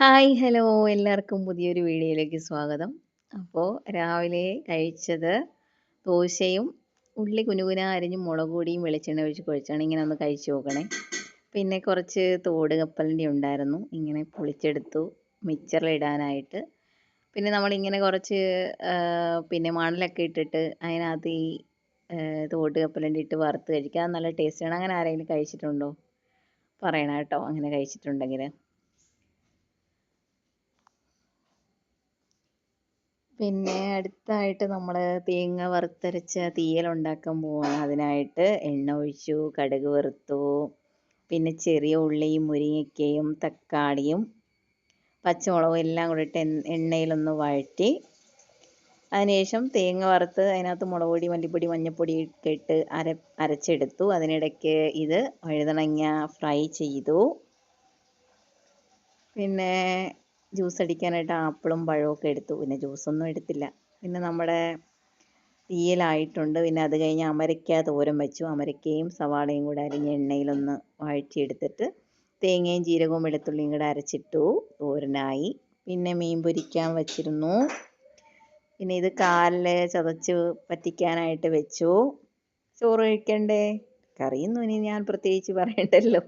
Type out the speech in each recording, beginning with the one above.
Hi hello എല്ലാവർക്കും പുതിയൊരു വീഡിയോയിലേക്ക് സ്വാഗതം. അപ്പോൾ രാവിലെ കഴിച്ചത് ദോശയും ഉള്ളി കുനുകുന അരിഞ്ഞ് മുളക് പൊടിയും വെളിച്ചെണ്ണ ഒഴിച്ച് കുഴച്ചാണ്. ഇങ്ങനെ ഒന്ന് കഴിച്ച് നോക്കണേ. പിന്നെ കുറച്ച് തോട് കപ്പലിന്റെ ഉണ്ടായിരുന്നു. ഇങ്ങനെ പൊളിച്ചെടുത്തു. മിച്ചറിലിടാനായിട്ട് പിന്നെ നമ്മളിങ്ങനെ കുറച്ച് പിന്നെ മണലൊക്കെ ഇട്ടിട്ട് അതിനകത്ത് ഈ തോട് കപ്പലിന്റെ ഇട്ട് വറുത്ത് കഴിക്കുക. നല്ല ടേസ്റ്റാണ്. അങ്ങനെ ആരെങ്കിലും കഴിച്ചിട്ടുണ്ടോ? പറയണം കേട്ടോ. അങ്ങനെ കഴിച്ചിട്ടുണ്ടെങ്കിൽ. പിന്നെ അടുത്തായിട്ട് നമ്മൾ തേങ്ങ വറുത്തരച്ച തീയൽ ഉണ്ടാക്കാൻ പോവാണ്. അതിനായിട്ട് എണ്ണ ഒഴിച്ചു കടുക് വറുത്തു പിന്നെ ചെറിയ ഉള്ളിയും മുരിങ്ങയ്ക്കയും തക്കാളിയും പച്ചമുളകും എല്ലാം കൂടി ഇട്ട് എണ്ണയിലൊന്ന് വഴറ്റി അതിനുശേഷം തേങ്ങ വറുത്ത് അതിനകത്ത് മുളക് പൊടി മല്ലിപ്പൊടി മഞ്ഞൾപ്പൊടി ഒക്കെ ഇട്ട് അര അരച്ചെടുത്തു. അതിനിടയ്ക്ക് ഇത് വഴുതണങ്ങ ഫ്രൈ ചെയ്തു. പിന്നെ ജ്യൂസ് അടിക്കാനായിട്ട് ആപ്പിളും പഴവും ഒക്കെ എടുത്തു. പിന്നെ ജ്യൂസൊന്നും എടുത്തില്ല. പിന്നെ നമ്മുടെ തീയലായിട്ടുണ്ട്. പിന്നെ അത് കഴിഞ്ഞ് അമരയ്ക്ക തോരൻ വെച്ചു. അമരയ്ക്കയും സവാളയും കൂടെ അരിഞ്ഞ് എണ്ണയിലൊന്ന് എടുത്തിട്ട് തേങ്ങയും ജീരകവും വെളുത്തുള്ളിയും കൂടെ അരച്ചിട്ടു തോരനായി. പിന്നെ മീൻ പൊരിക്കാൻ വെച്ചിരുന്നു. പിന്നെ ഇത് കാലിൽ ചതച്ച് പറ്റിക്കാനായിട്ട് വെച്ചു. ചോറ് കഴിക്കണ്ടേ? കറിയൊന്നും ഇനി ഞാൻ പ്രത്യേകിച്ച് പറയണ്ടല്ലോ.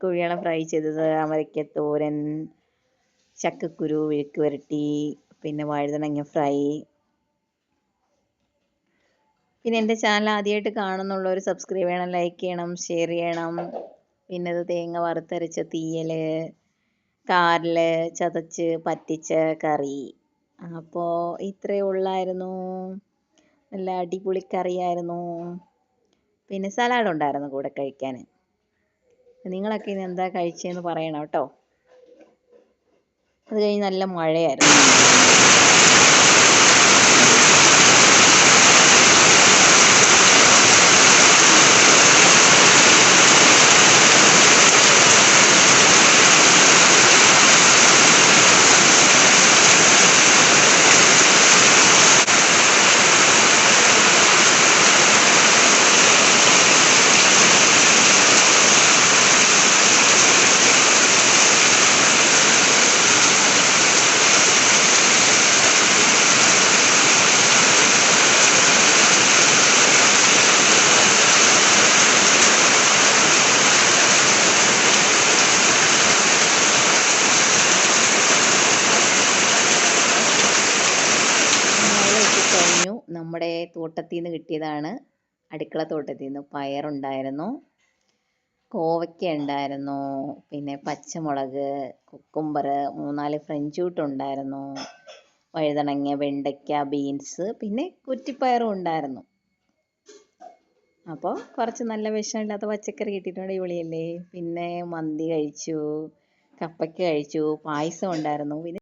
കുഴിയണ ഫ്രൈ ചെയ്തത്. അമരയ്ക്ക തോരൻ ചക്കക്കുരു വിഴുക്ക് വരട്ടി പിന്നെ വഴുതനങ്ങ ഫ്രൈ. പിന്നെ എന്റെ ചാനൽ ആദ്യമായിട്ട് കാണുന്നുള്ളവർ സബ്സ്ക്രൈബ് ചെയ്യണം ലൈക്ക് ചെയ്യണം ഷെയർ ചെയ്യണം. പിന്നെ അത് തേങ്ങ വറുത്തരച്ച തീയൽ കാറിൽ ചതച്ച് പറ്റിച്ച കറി. അപ്പോൾ ഇത്രയേ ഉള്ളായിരുന്നു. നല്ല അടിപൊളി കറിയായിരുന്നു. പിന്നെ സലാഡ് ഉണ്ടായിരുന്നു കൂടെ കഴിക്കാൻ. നിങ്ങളൊക്കെ ഇന്ന് എന്താ കഴിച്ചതെന്ന് പറയണം കേട്ടോ. അത് കഴിഞ്ഞ് നല്ല മഴയായിരുന്നു. നമ്മുടെ തോട്ടത്തിൽ നിന്ന് കിട്ടിയതാണ്. അടുക്കള തോട്ടത്തിൽ നിന്ന് പയറുണ്ടായിരുന്നു. കോവയ്ക്ക ഉണ്ടായിരുന്നു. പിന്നെ പച്ചമുളക് കുക്കുംബർ മൂന്നാൽ ഫ്രഞ്ച് ഉണ്ടായിരുന്നു. വഴുതണങ്ങ വെണ്ടയ്ക്ക ബീൻസ് പിന്നെ കുറ്റിപ്പയറും ഉണ്ടായിരുന്നു. അപ്പോൾ കുറച്ച് നല്ല വിഷമില്ലാത്ത പച്ചക്കറി കിട്ടിയിട്ടുണ്ട് അടിപൊളിയല്ലേ? പിന്നെ മന്തി കഴിച്ചു കപ്പയ്ക്ക കഴിച്ചു പായസം ഉണ്ടായിരുന്നു. പിന്നെ